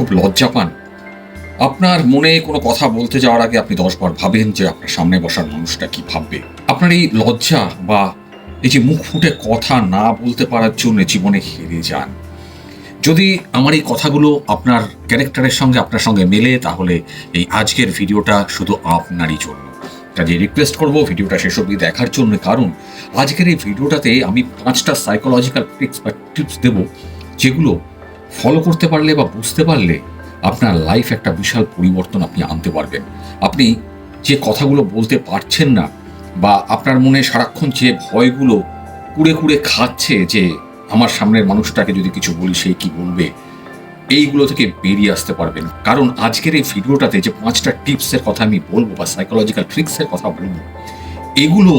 খুব লজ্জা পান। আপনার মনে কোনো কথা বলতে যাওয়ার আগে আপনি দশবার ভাবেন যে আপনার সামনে বসার মানুষটা কি ভাববে। আপনার এই লজ্জা বা এই যে মুখ ফুটে কথা না বলতে পারার জন্য জীবনে হেরে যান। যদি আমার এই কথাগুলো আপনার ক্যারেক্টারের সঙ্গে আপনার সঙ্গে মেলে, তাহলে এই আজকের ভিডিওটা শুধু আপনারই জন্য। কাজে রিকোয়েস্ট করব ভিডিওটা শেষ অবধি দেখার জন্য, কারণ আজকের এই ভিডিওটাতে আমি পাঁচটা সাইকোলজিক্যাল ট্রিক্স বা টিপস দেব, যেগুলো ফলো করতে পারলে বা বুঝতে পারলে আপনার লাইফ একটা বিশাল পরিবর্তন আপনি আনতে পারবেন। আপনি যে কথাগুলো বলতে পারছেন না বা আপনার মনে সারাক্ষণ যে ভয়গুলো কুড়ে কুড়ে খাচ্ছে যে আমার সামনের মানুষটাকে যদি কিছু বলি, সে কি বলবে? এইগুলো থেকে বেরিয়ে আসতে পারবেন। কারণ আজকের এই ভিডিওটাতে যে পাঁচটা টিপসের কথা আমি বলব বা সাইকোলজিক্যাল ট্রিক্সের কথা বলব, এগুলো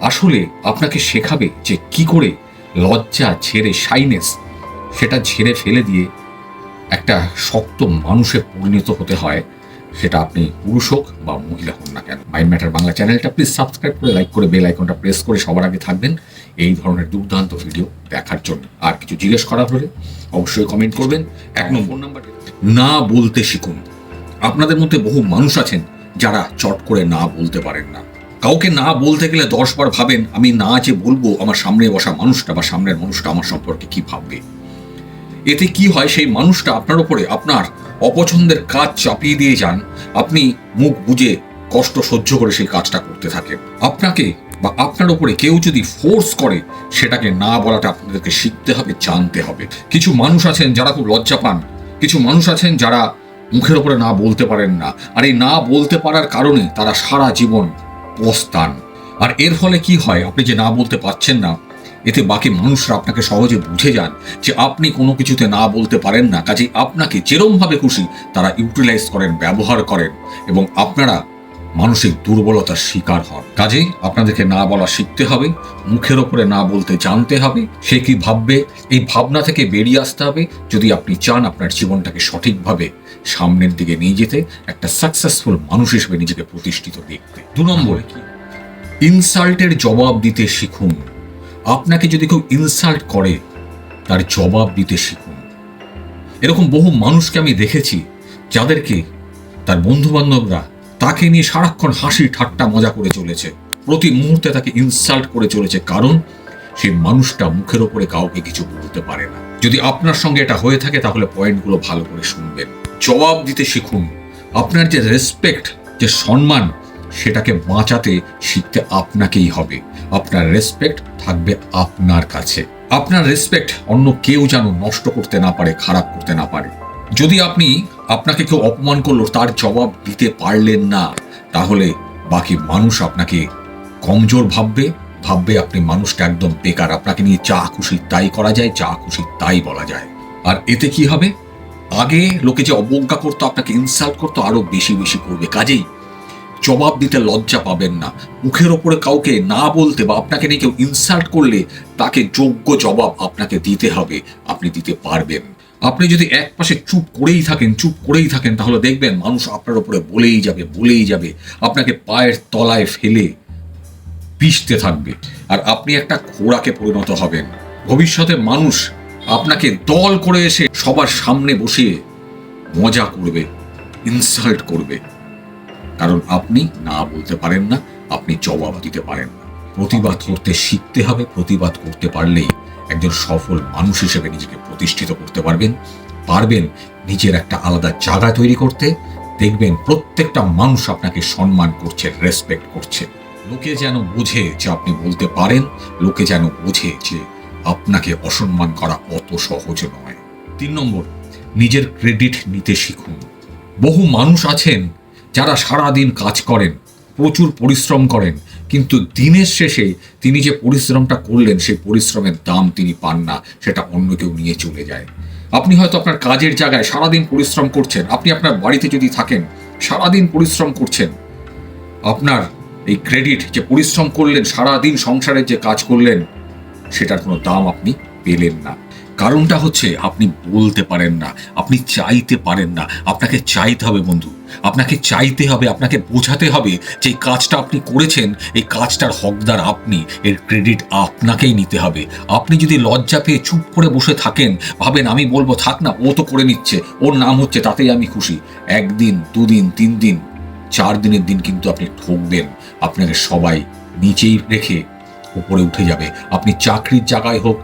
আসলে আপনাকে শেখাবে যে কি করে লজ্জা, ছেড়ে শাইনেস সেটা ঝেড়ে ফেলে দিয়ে একটা শক্ত মানুষে পরিণত হতে হয়। সেটা আপনি পুরুষ হোক বা মহিলা হন না কেন। মাইন্ড ম্যাটার বাংলা চ্যানেলটা প্লিজ সাবস্ক্রাইব করে, লাইক করে, বেল আইকনটা প্রেস করে সবার আগে থাকবেন। এই ধরনের দুর্দান্ত ভিডিও দেখার জন্য। আর কিছু জিজ্ঞেস করা হলে অবশ্যই কমেন্ট করবেন। এক নম্বর নাম্বার না বলতে শিখুন। আপনাদের মধ্যে বহু মানুষ আছেন যারা চট করে না বলতে পারেন না। কাউকে না বলতে গেলে দশবার ভাবেন, আমি না যে বলব, আমার সামনে বসা মানুষটা বা সামনের মানুষটা আমার সম্পর্কে কি ভাববে? এতে কি হয়? সেই মানুষটা আপনার উপরে আপনার অপছন্দের কাজ চাপিয়ে দিয়ে যান। আপনি মুখ বুঝে কষ্ট সহ্য করে সেই কাজটা করতে থাকেন। আপনাকে বা আপনার উপরে কেউ যদি ফোর্স করে, সেটাকে না বলাটা আপনাদেরকে শিখতে হবে, জানতে হবে। কিছু মানুষ আছেন যারা খুব লজ্জা পান। কিছু মানুষ আছেন যারা মুখের ওপরে না বলতে পারেন না। আর এই না বলতে পারার কারণে তারা সারা জীবন পস্তান। আর এর ফলে কি হয়? আপনি যে না বলতে পারছেন না এতে বাকি মানুষরা আপনাকে সহজে বুঝে যান যে আপনি কোনো কিছুতে না বলতে পারেন না কাজে আপনাকে যেরমভাবে খুশি তারা ইউটিলাইজ করেন, ব্যবহার করেন এবং আপনারা মানসিক দুর্বলতার শিকার হন। কাজেই আপনাদেরকে না বলা শিখতে হবে, মুখের ওপরে না বলতে জানতে হবে, সে কি ভাববে, এই ভাবনা থেকে বেরিয়ে আসতে হবে, যদি আপনি চান আপনার জীবনটাকে সঠিকভাবে সামনের দিকে নিয়ে যেতে, একটা সাকসেসফুল মানুষ হিসেবে নিজেকে প্রতিষ্ঠিত দেখতে। দু নম্বরে কি? ইনসাল্টের জবাব দিতে শিখুন। আপনাকে যদি কেউ ইনসাল্ট করে, তার জবাব দিতে শিখুন। এরকম বহু মানুষকে আমি দেখেছি, যাদেরকে তার বন্ধু বান্ধবরা তাকে নিয়ে সারাক্ষণ হাসি ঠাট্টা মজা করে চলেছে। প্রতি মুহূর্তে তাকে ইনসাল্ট করে চলেছে, কারণ সেই মানুষটা মুখের ওপরে কাউকে কিছু বলতে পারে না। যদি আপনার সঙ্গে এটা হয়ে থাকে, তাহলে পয়েন্টগুলো ভালো করে শুনবেন। জবাব দিতে শিখুন। আপনার যে রেসপেক্ট যে সম্মান, সেটাকে বাঁচাতে শিখতে আপনাকেই হবে। আপনার রেসপেক্ট থাকবে আপনার কাছে। আপনার রেসপেক্ট অন্য কেউ যেন নষ্ট করতে না পারে, খারাপ করতে না পারে। যদি আপনি আপনাকে কেউ অপমান করল, তার জবাব দিতে পারলেন না, তাহলে বাকি মানুষ আপনাকে কমজোর ভাববে। ভাববে আপনি মানুষটা একদম বেকার, আপনাকে নিয়ে যা খুশি তাই করা যায়, যা খুশি তাই বলা যায়। আর এতে কি হবে? আগে লোকে যে অবজ্ঞা করতো, আপনাকে ইনসাল্ট করতো, আরও বেশি বেশি করবে। কাজেই জবাব দিতে লজ্জা পাবেন না। মুখের ওপরে কাউকে না বলতে বা আপনাকে নিয়ে কেউ ইনসাল্ট করলে তাকে যোগ্য জবাব আপনাকে দিতে হবে। আপনি দিতে পারবেন। আপনি যদি এক পাশে চুপ করেই থাকেন, চুপ করেই থাকেন, তাহলে দেখবেন মানুষ আপনার ওপরে বলেই যাবে বলেই যাবে। আপনাকে পায়ের তলায় ফেলে পিষতে থাকবে। আর আপনি একটা খোড়াকে পরিণত হবেন। ভবিষ্যতে মানুষ আপনাকে দল করে এসে সবার সামনে বসিয়ে মজা করবে ইনসাল্ট করবে। কারণ আপনি না বলতে পারেন না, আপনি জবাব দিতে পারেন না। প্রতিবাদ করতে শিখতে হবে, প্রতিবাদ করতে পারলেই একজন সফল মানুষ হিসেবে নিজেকে প্রতিষ্ঠিত করতে পারবেন। পারবেন নিজের একটা আলাদা জায়গা তৈরি করতে। দেখবেন প্রত্যেকটা মানুষ আপনাকে সম্মান করছে রেসপেক্ট করছে। লোকে যেন বোঝে যে আপনি বলতে পারেন, লোকে যেন বোঝে যে আপনাকে অসম্মান করা অত সহজ নয়। তিন নম্বর, নিজের ক্রেডিট নিতে শিখুন। বহু মানুষ আছেন যারা সারাদিন কাজ করেন, প্রচুর পরিশ্রম করেন, কিন্তু দিনের শেষে তিনি যে পরিশ্রমটা করলেন, সেই পরিশ্রমের দাম তিনি পান না, সেটা অন্য কেউ নিয়ে চলে যায়। আপনি হয়তো আপনার কাজের জায়গায় সারাদিন পরিশ্রম করছেন, আপনি আপনার বাড়িতে যদি থাকেন, সারাদিন পরিশ্রম করছেন, আপনার এই ক্রেডিট যে পরিশ্রম করলেন, সারাদিন সংসারের যে কাজ করলেন, সেটার কোনো দাম আপনি পেলেন না। কারণটা হচ্ছে আপনি বলতে পারেন না, আপনি চাইতে পারেন না। আপনাকে চাইতে হবে বন্ধু, আপনাকে চাইতে হবে, আপনাকে বোঝাতে হবে যে কাজটা আপনি করেছেন, এই কাজটার হকদার আপনি, এর ক্রেডিট আপনাকেই নিতে হবে। আপনি যদি লজ্জা পেয়ে চুপ করে বসে থাকেন, ভাবেন আমি বলব, থাক না, ও তো করে নিচ্ছে, ওর নাম হচ্ছে, তাতেই আমি খুশি। একদিন, দুদিন, তিন দিন, চার দিনের দিন কিন্তু আপনি ঠকবেন, আপনাকে সবাই নিচেই রেখে উপরে উঠে যাবে। আপনি চাকরির জায়গায় হোক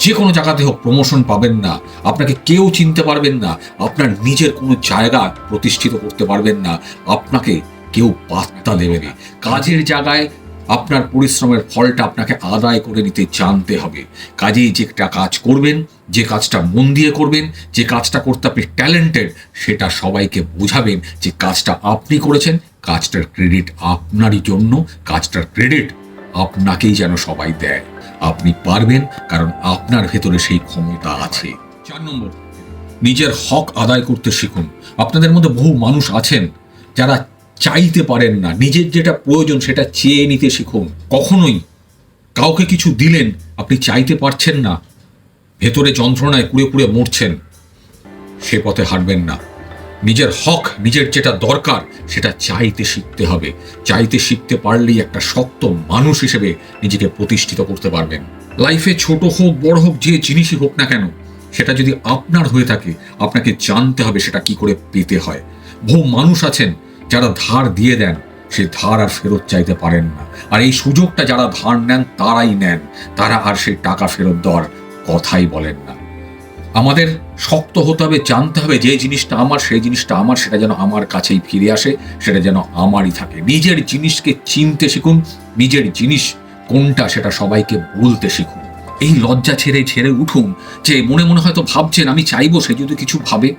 যে কোনো জায়গাতে হোক প্রমোশন পাবেন না। আপনাকে কেউ চিনতে পারবেন না। আপনার নিজের কোনো জায়গা প্রতিষ্ঠিত করতে পারবেন না। আপনাকে কেউ পাত্তা দেবে না। কাজের জায়গায় আপনার পরিশ্রমের ফলটা আপনাকে আদায় করে নিতে জানতে হবে। কাজেই যে একটা কাজ করবেন, যে কাজটা মন দিয়ে করবেন, যে কাজটা করতে আপনি ট্যালেন্টেড সেটা সবাইকে বোঝাবেন যে কাজটা আপনি করেছেন, কাজটার ক্রেডিট আপনারই জন্য, কাজটার ক্রেডিট আপনাকেই যেন সবাই দেয়। আপনি পারবেন, কারণ আপনার ভেতরে সেই ক্ষমতা আছে। চার নম্বর, নিজের হক আদায় করতে শিখুন। আপনাদের মধ্যে বহু মানুষ আছেন যারা চাইতে পারেন না। নিজের যেটা প্রয়োজন সেটা চেয়ে নিতে শিখুন। কখনোই কাউকে কিছু দিলেন, আপনি চাইতে পারছেন না। ভেতরে যন্ত্রণায় কুড়ে কুড়ে মরছেন। সে পথে হাঁটবেন না। নিজের হক, নিজের যেটা দরকার, সেটা চাইতে শিখতে হবে। চাইতে শিখতে পারলেই একটা শক্ত মানুষ হিসেবে নিজেকে প্রতিষ্ঠিত করতে পারবেন। লাইফে ছোট হোক, বড় হোক, যে জিনিসই হোক না কেন, সেটা যদি আপনার হয়ে থাকে, আপনাকে জানতে হবে সেটা কি করে পেতে হয়। বহু মানুষ আছেন, যারা ধার দিয়ে দেন, সে ধার আর ফেরত চাইতে পারেন না। আর এই সুযোগটা যারা ধার নেন, তারাই নেন। তারা আর সেই টাকা ফেরত দেওয়ার কথাই বলেন না। আমাদের শক্ত হতে হবে, জানতে হবে যে জিনিসটা আমার, সেই জিনিসটা আমার, সেটা যেন আমার কাছেই ফিরে আসে, সেটা যেন আমারই থাকে। নিজের জিনিসকে চিনতে শিখুন, নিজের জিনিস কোনটা সেটা সবাইকে বলতে শিখুন। এই লজ্জা ছেড়ে ছেড়ে উঠুন যে মনে মনে হয়তো ভাবছেন, আমি চাইব সে যদি কিছু ভাবে।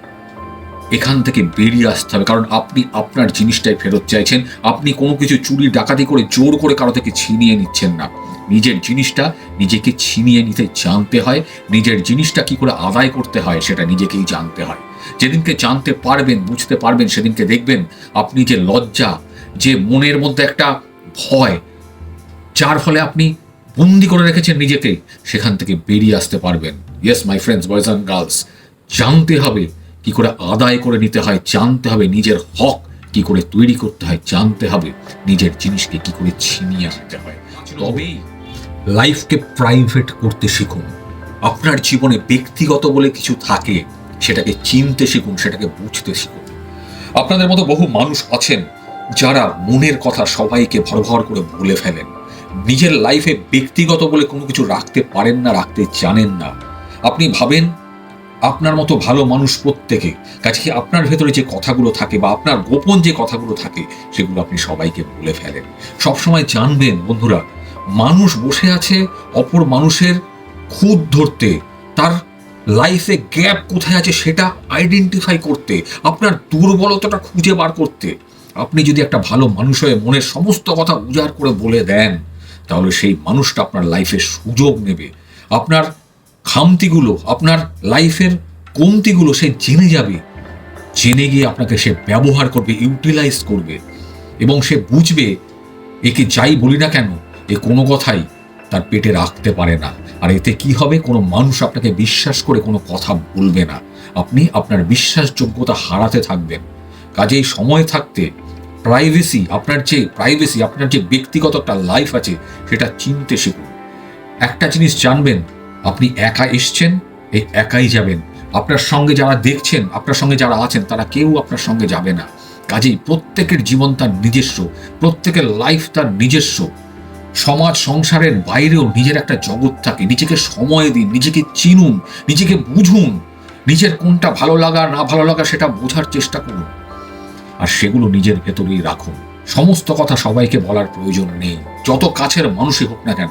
এখান থেকে বেরিয়ে আসতে হবে, কারণ আপনি আপনার জিনিসটাই ফেরত চাইছেন। আপনি কোনো কিছু চুরি, ডাকাতি করে, জোর করে কারও থেকে ছিনিয়ে নিচ্ছেন না। নিজের জিনিসটা নিজেকে ছিনিয়ে নিতে জানতে হয় নিজের জিনিসটা কি করে আদায় করতে হয় সেটা নিজেকেই জানতে হয়। যেদিনকে জানতে পারবেন বুঝতে পারবেন সেদিনকে দেখবেন আপনি যে লজ্জা যে মনের মধ্যে একটা ভয় যার ফলে আপনি বন্দি করে রেখেছেন নিজেকে সেখান থেকে বেরিয়ে আসতে পারবেন। Yes my friends boys and girls জানতে হবে কি করে আদায় করে নিতে হয় জানতে হবে নিজের হক কি করে তৈরি করতে হয় জানতে হবে নিজের জিনিসকে কি করে ছিনিয়ে আনতে হয়। তবেই লাইফকে প্রাইভেট করতে শিখুন। আপনার জীবনে ব্যক্তিগত বলে কিছু থাকে, সেটাকে চিনতে শিখুন, সেটাকে বুঝতে শিখুন। আপনাদের মতো বহু মানুষ আছেন যারা মনের কথা সবাইকে ভর ভর করে বলে ফেলেন। নিজের লাইফে ব্যক্তিগত বলে কোনো কিছু রাখতে পারেন না, রাখতে জানেন না। আপনি ভাবেন, আপনার মতো ভালো মানুষ প্রত্যেকে কাছে আপনার ভেতরে যে কথাগুলো থাকে বা আপনার গোপন যে কথাগুলো থাকে, সেগুলো আপনি সবাইকে বলে ফেলেন। সবসময় জানবেন, বন্ধুরা মানুষ বসে আছে অপর মানুষের খুদ ধরতে। তার লাইফে গ্যাপ কোথায় আছে সেটা আইডেন্টিফাই করতে, আপনার দুর্বলতাটা খুঁজে বার করতে। আপনি যদি একটা ভালো মানুষ হয়ে মনের সমস্ত কথা উজাড় করে বলে দেন, তাহলে সেই মানুষটা আপনার লাইফে সুযোগ নেবে। আপনার খামতিগুলো, আপনার লাইফের কমতিগুলো সে জেনে যাবে। জেনে গিয়ে আপনাকে সে ব্যবহার করবে ইউটিলাইজ করবে। এবং সে বুঝবে, একে যাই বলি না কেন এ কোনো কথাই তার পেটে রাখতে পারে না। আর এতে কি হবে? কোনো মানুষ আপনাকে বিশ্বাস করে কোনো কথা বলবে না। আপনি আপনার বিশ্বাসযোগ্যতা হারাতে থাকবেন। কাজেই সময় থাকতে প্রাইভেসি আপনার যে প্রাইভেসি আপনার যে ব্যক্তিগত একটা লাইফ আছে, সেটা চিনতে শিখুন। একটা জিনিস জানবেন, আপনি একা এসছেন, এই একাই যাবেন। আপনার সঙ্গে যারা দেখছেন, আপনার সঙ্গে যারা আছেন, তারা কেউ আপনার সঙ্গে যাবে না। কাজেই প্রত্যেকের জীবন তার নিজস্ব, প্রত্যেকের লাইফ তার নিজস্ব। সমাজ সংসারের বাইরেও নিজের একটা জগৎ থাকে। নিজেকে সময় দিন, নিজেকে চিনুন, নিজেকে বুঝুন। নিজের কোনটা ভালো লাগা, না ভালো লাগা সেটা বোঝার চেষ্টা করুন। আর সেগুলো নিজের ভেতরেই রাখুন। সমস্ত কথা সবাইকে বলার প্রয়োজন নেই। যত কাছের মানুষই হোক না কেন,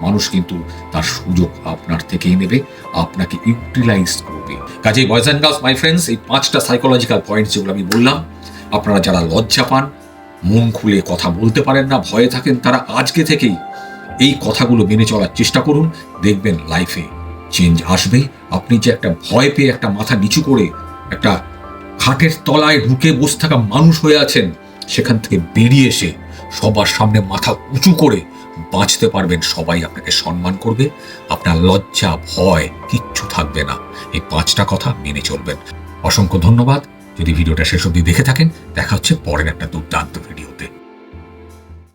মানুষ কিন্তু তার সুযোগ আপনার থেকেই নেবে, আপনাকে ইউটিলাইজ করবে। কাজেই boys and girls my friends এই পাঁচটা সাইকোলজিক্যাল পয়েন্ট যেগুলো আমি বললাম, আপনারা যারা লজ্জা পান মন খুলে কথা বলতে পারেন না, ভয়ে থাকেন তারা আজকে থেকেই। এই কথাগুলো মেনে চলার চেষ্টা করুন, দেখবেন লাইফে চেঞ্জ আসবে। আপনি যে একটা ভয় পেয়ে একটা মাথা নিচু করে একটা খাটের তলায় ঢুকে বসে থাকা মানুষ হয়ে আছেন, সেখান থেকে বেরিয়ে এসে সবার সামনে মাথা উঁচু করে বাঁচতে পারবেন, সবাই আপনাকে সম্মান করবে। আপনার লজ্জা, ভয় কিচ্ছু থাকবে না। এই পাঁচটা কথা মেনে চলবেন। অসংখ্য ধন্যবাদ। যদি ভিডিওটা শেষ অব্দি দেখে থাকেন দেখা হচ্ছে পরের একটা দুর্দান্ত ভিডিওতে।